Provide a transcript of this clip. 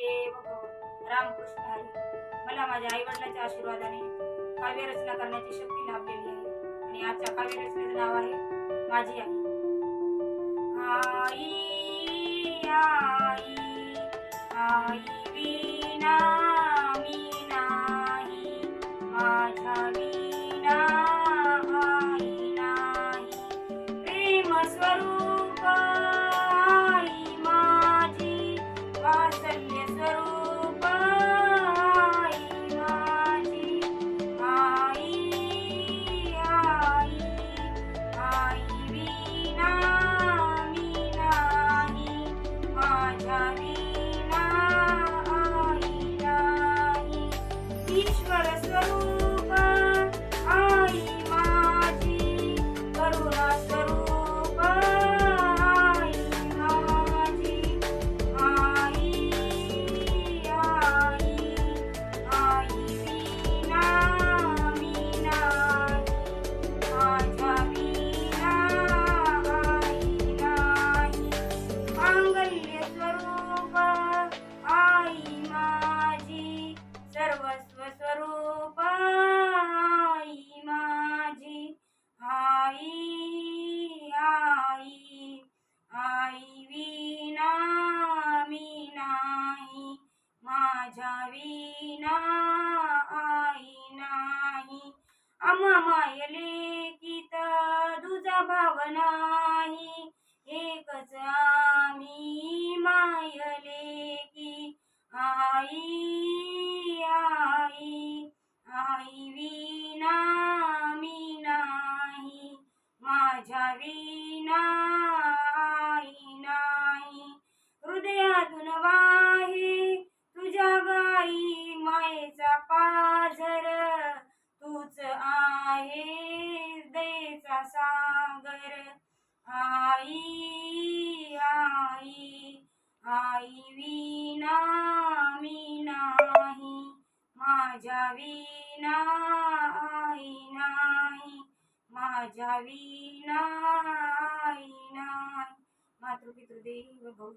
देव रामकृष्ण हरी. मला माझ्या आई वडिलांच्या आशीर्वादाने काव्य रचना करण्याची शक्ती लाभलेली आहे. आणि आजच्या काव्य रचनेचं नाव आहे माझी आई. माझ्या माझ्या विना आई नाही. आम्हा मायले गीत तुझा भाव नाही. एकच आम्ही मायले की आई आई आई विना मी नाही. माझ्या विना आई मायेचा पाझर तूच आहे देचा सागर. आई आई आई विना मी नाही माझ्या विना आई नाही माझ्या विना आई नाही. मातृपितृदेव भाऊ